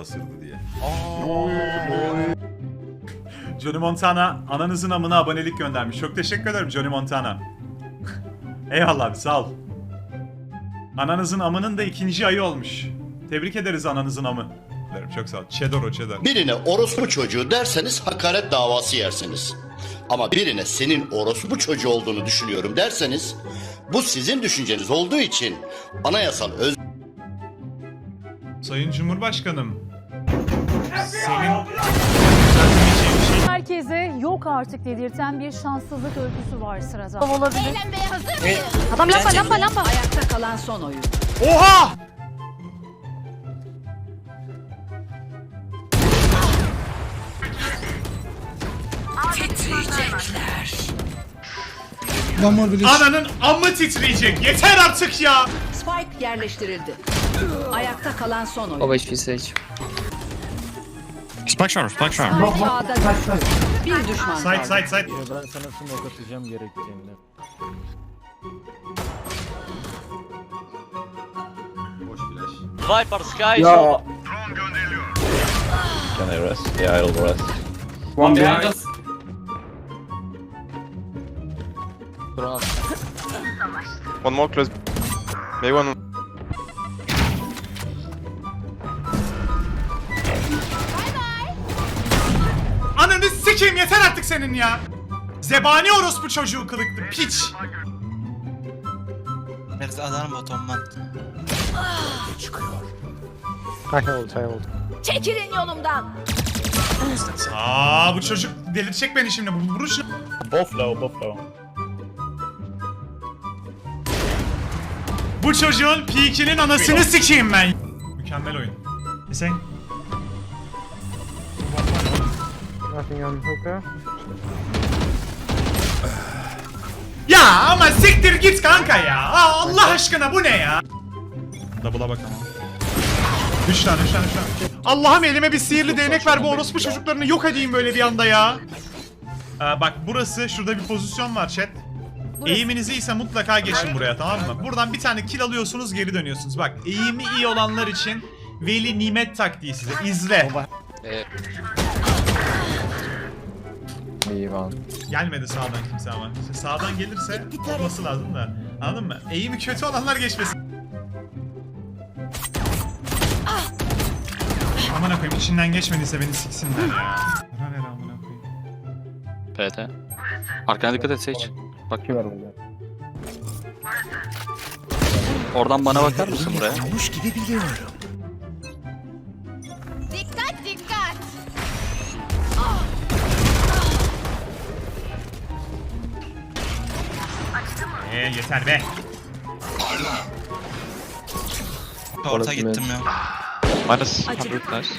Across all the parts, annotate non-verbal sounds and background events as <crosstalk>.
ısırdı diye. Johnny Montana ananızın amına abonelik göndermiş. Çok teşekkür ederim Johnny Montana. <laughs> Eyvallah abi sağ ol. Ananızın amının da ikinci ayı olmuş. Tebrik ederiz ananızın amı. Derim, Çok sağ ol. Cheddar o cheddar. Birine orospu çocuğu derseniz hakaret davası yersiniz. Ama birine senin orospu çocuğu olduğunu düşünüyorum derseniz bu sizin düşünceniz olduğu için anayasal öz Sayın Cumhurbaşkanım. Senin Herkese yok artık dedirten bir şanssızlık öyküsü var sırada. Olabilir. Eğlenmeye hazır mıyız? Adam lamba lamba lamba. Ayakta kalan son oyun. Oha! Ananın amı titreyecek. Yeter artık ya. Spike yerleştirildi. Ayakta kalan son oyun. Baba hiçbir Sage. Spike shower, spike shower. Ağda. Bir düşman Side kaldı. side side. Ben sana smoke atacağım gerektiğinde. Boş flash. Viper Sky. Ya Can I rest? Yeah, I'll rest. one behind us. One more close. Maybe one. Sikeyim yeter artık senin ya. Zebani orospu çocuğu kılıklı piç. There's another bottom man. Çekilin yolumdan. Aa bu çocuk delirtecek beni şimdi. Bu vuruş both low. Bu çocuğun peak'inin anasını sikeyim ben. Mükemmel oyun. E sen? Ya ama siktir git kanka ya. Aa, Allah aşkına bu ne ya? Double'a bak ama. Üç tane, üç tane, üç tane. Allah'ım elime bir sihirli değnek ver bu orospu çocuklarını yok edeyim böyle bir anda ya. Aa, bak burası, şurada bir pozisyon var chat. Eğiminiz iyiyse mutlaka geçin buraya tamam mı? Buradan bir tane kill alıyorsunuz geri dönüyorsunuz. Bak eğimi iyi olanlar için veli nimet taktiği size. İzle. İyi lan. Gelmedi sağdan kimse ama. İşte sağdan gelirse olması lazım da. Anladın mı? Eğimi kötü olanlar geçmesin. Aman koyayım içinden geçmediyse beni siksinler ya. Ara ver amına koyayım. PT. Arkana dikkat et Sage. Bak. Oradan bana bakar mısın buraya? Dikkat yeter be. Orta gittim ya. Minus Açık. 100, nice.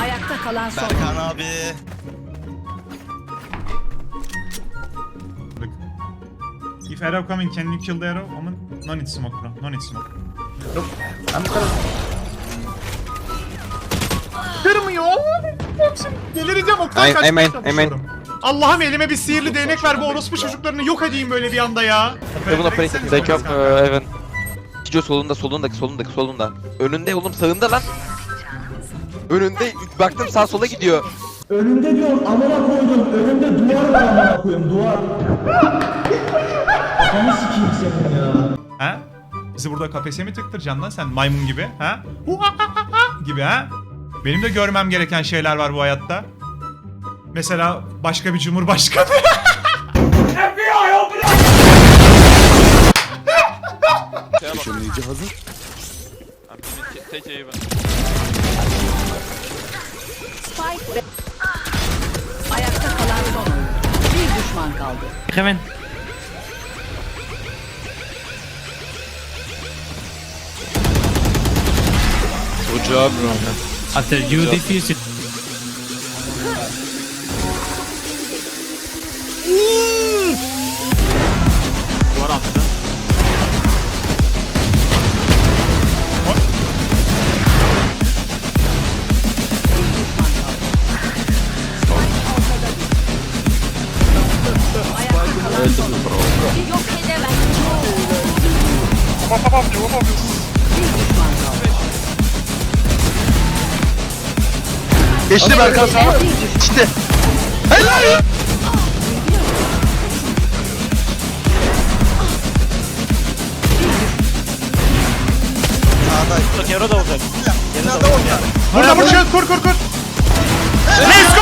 Ayakta kalan son oyun. abi. If arrow coming can you kill the arrow? Omen? No need smoke bro. No need smoke. Look. Kırmıyor. Delireceğim oktan Amen, kaçmaya amen, çalışıyorum. Allah'ım elime bir sihirli değnek ver bu orospu çocuklarını yok edeyim böyle bir anda ya. Heaven operate. Gitsenize Take up uh, Heaven. Kijo solunda, solundaki, solundaki, solunda. Önünde oğlum sağında lan. Önünde baktım sağ sola gidiyor. Önümde diyor amına koydum. Önümde duvar var amına koyayım duvar. Kafanı sikeyim senin ya. Ha? Bizi burada kafese mi tıktıracaksın lan sen maymun gibi? Ha? Huahahaha gibi ha? Benim de görmem gereken şeyler var bu hayatta. Mesela başka bir cumhurbaşkanı. <laughs> Işınlayıcı hazır. Take even. Spike ve... Ayakta kalan son. Bir düşman kaldı. Heaven. Good job, bro. After you defuse it. basamam diyor, yapamıyor. Geçti Berkan sana. Geçti. Helal! Yara da olacak. Yara da olacak. Burada burada kur kur kur. Let's go!